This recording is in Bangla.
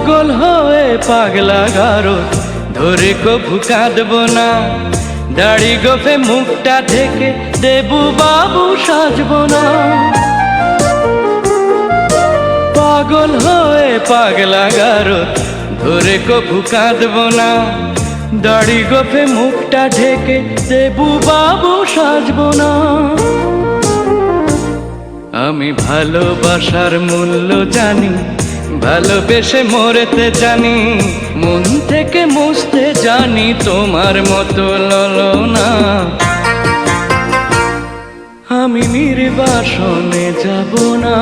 পাগল হয়ে পাগলা গারো ধরে কভু কাঁদব না। দাড়ি গোফে মুখটা ঢেকে দেবু বাবু সাজব না। পাগল হয়ে পাগলা গারো ধরে কভু কাঁদব না। দাড়ি গোফে মুখটা ঢেকে দেবু বাবু সাজব না। আমি ভালোবাসার মূল্য জানি ভালোবেসে মরেতে জানি, মন থেকে মুছতে জানি তোমার মতো ললো না আমি নির্বাসনে যাব না।